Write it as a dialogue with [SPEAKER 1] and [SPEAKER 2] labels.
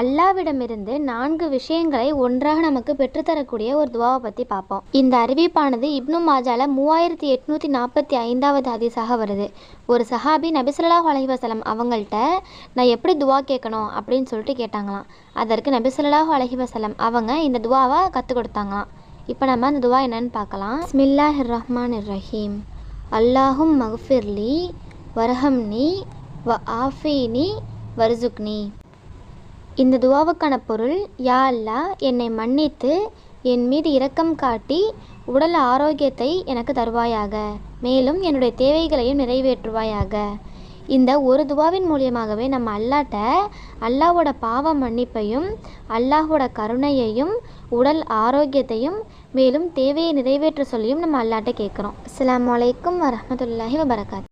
[SPEAKER 1] அல்லாவிடமிருந்து நான்கு விஷயங்களை ஒன்றாக நமக்கு பெற்றுத்தரக்கூடிய ஒரு துவாவை பற்றி பார்ப்போம். இந்த அறிவிப்பானது இப்னு மாஜால மூவாயிரத்தி எட்நூற்றி நாற்பத்தி ஐந்தாவது ஹதீஸாக வருது. ஒரு சஹாபி நபிசுல்லா அலைஹி அவங்கள்ட்ட நான் எப்படி துவா கேட்கணும்? அப்படின்னு சொல்லிட்டு கேட்டாங்களாம். அதற்கு நபிசுல்லாஹ் அலைஹி அவங்க இந்த துவாவை கற்றுக் கொடுத்தாங்களாம். இப்போ நம்ம அந்த துவா என்னன்னு பார்க்கலாம். பிஸ்மில்லாஹிர் ரஹ்மான் ரஹீம் அல்லாஹும் மஹ்ஃபிர்லி வரஹம்னி வ ஆஃபீனி வர்சுக்னி இந்த துவாவுக்கான பொருள் யா அல்லா என்னை மன்னித்து என் மீது இரக்கம் காட்டி உடல் ஆரோக்கியத்தை எனக்கு தருவாயாக. மேலும் என்னுடைய தேவைகளையும் நிறைவேற்றுவாயாக. இந்த ஒரு துவாவின் மூலியமாகவே நம்ம அல்லாட்ட அல்லாவோட பாவ மன்னிப்பையும் அல்லாஹோட கருணையையும் உடல் ஆரோக்கியத்தையும் மேலும் தேவையை நிறைவேற்ற சொல்லியும் நம்ம அல்லாட்ட கேட்குறோம். அஸ்ஸலாமு அலைக்கும் வரஹ்மத்துல்லாஹி வபரகாத்.